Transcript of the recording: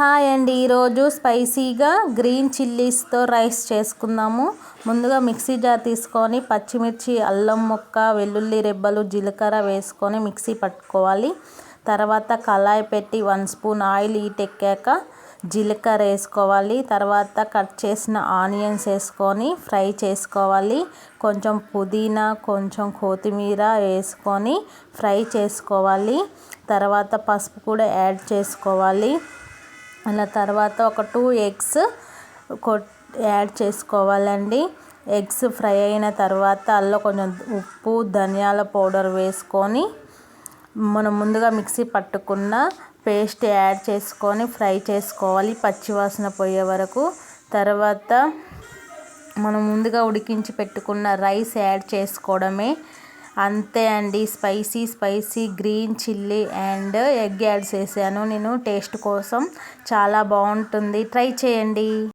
Hi అండి. ఈరోజు స్పైసీగా గ్రీన్ చిల్లీస్తో రైస్ చేసుకుందాము. ముందుగా మిక్సీ జార్ తీసుకొని పచ్చిమిర్చి అల్లం ముక్క వెల్లుల్లి రెబ్బలు జీలకర్ర వేసుకొని మిక్సీ పట్టుకోవాలి. తర్వాత కళాయి పెట్టి వన్ స్పూన్ ఆయిల్ ఎక్కాక జీలకర్ర వేసుకోవాలి. తర్వాత కట్ చేసిన ఆనియన్స్ వేసుకొని ఫ్రై చేసుకోవాలి. కొంచెం పుదీనా కొంచెం కొత్తిమీర వేసుకొని ఫ్రై చేసుకోవాలి. తర్వాత పసుపు కూడా యాడ్ చేసుకోవాలి. అలా తర్వాత ఒక టూ ఎగ్స్ యాడ్ చేసుకోవాలండి. ఎగ్స్ ఫ్రై అయిన తర్వాత అందులో కొంచెం ఉప్పు ధనియాల పౌడర్ వేసుకొని మనం ముందుగా మిక్సీ పట్టుకున్న పేస్ట్ యాడ్ చేసుకొని ఫ్రై చేసుకోవాలి పచ్చివాసన పోయే వరకు. తర్వాత మనం ముందుగా ఉడికించి పెట్టుకున్న రైస్ యాడ్ చేసుకోవడమే. అంతే అండి. Spicy spicy green chilli and egg add చేశాను నేను టేస్ట్ కోసం. చాలా బాగుంటుంది. ట్రై చేయండి.